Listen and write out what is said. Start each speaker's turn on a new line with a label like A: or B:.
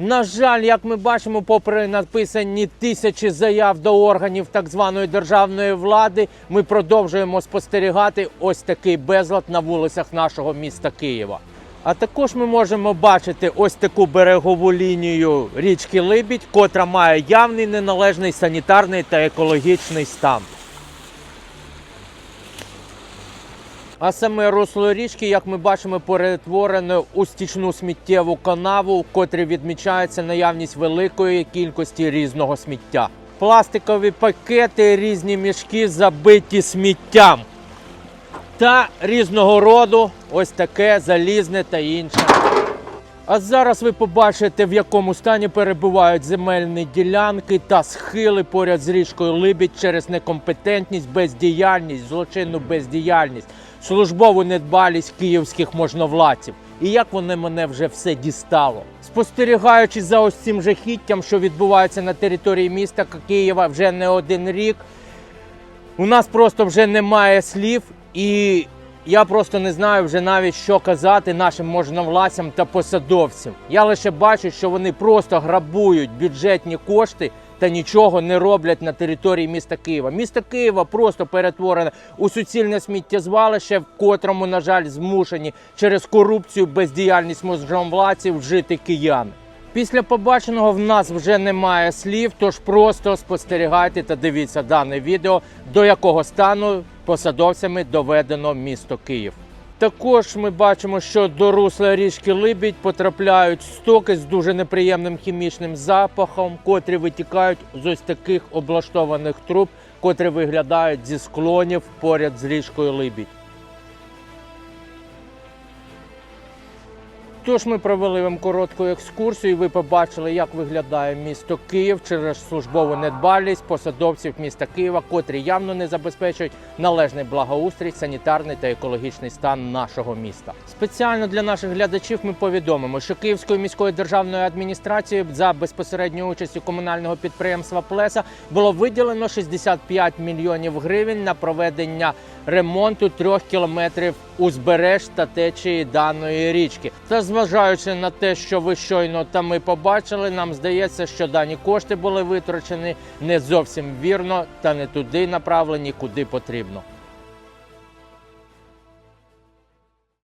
A: На жаль, як ми бачимо, попри написані тисячі заяв до органів так званої державної влади, ми продовжуємо спостерігати ось такий безлад на вулицях нашого міста Києва. А також ми можемо бачити ось таку берегову лінію річки Либідь, котра має явний неналежний санітарний та екологічний стан. А саме русло річки, як ми бачимо, перетворено у стічну сміттєву канаву, в котрій відмічається наявність великої кількості різного сміття. Пластикові пакети, різні мішки забиті сміттям. Та різного роду ось таке залізне та інше. А зараз ви побачите, в якому стані перебувають земельні ділянки та схили поряд з річкою Либідь через некомпетентність, бездіяльність, злочинну бездіяльність, службову недбалість київських можновладців. І як вони мене вже все дістало. Спостерігаючи за ось цим жахіттям, що відбувається на території міста Києва вже не один рік, у нас просто вже немає слів, і я просто не знаю вже навіть що казати нашим можновладцям та посадовцям. Я лише бачу, що вони просто грабують бюджетні кошти та нічого не роблять на території міста Києва. Місто Києва просто перетворене у суцільне сміттєзвалище, в котрому, на жаль, змушені через корупцію, бездіяльність можновладців жити кияни. Після побаченого в нас вже немає слів, тож просто спостерігайте та дивіться дане відео, до якого стану посадовцями доведено місто Київ. Також ми бачимо, що до русла річки Либідь потрапляють стоки з дуже неприємним хімічним запахом, котрі витікають з ось таких облаштованих труб, котрі виглядають зі склонів поряд з річкою Либідь. Тож ми провели вам коротку екскурсію. Ви побачили, як виглядає місто Київ через службову недбалість посадовців міста Києва, котрі явно не забезпечують належний благоустрій, санітарний та екологічний стан нашого міста. Спеціально для наших глядачів ми повідомимо, що Київською міською державною адміністрацією за безпосередньою участю комунального підприємства Плеса було виділено 65 мільйонів гривень на проведення ремонту трьох кілометрів узбереж та течії даної річки. Та зважаючи на те, що ви щойно та ми побачили, нам здається, що дані кошти були витрачені не зовсім вірно та не туди направлені, куди потрібно.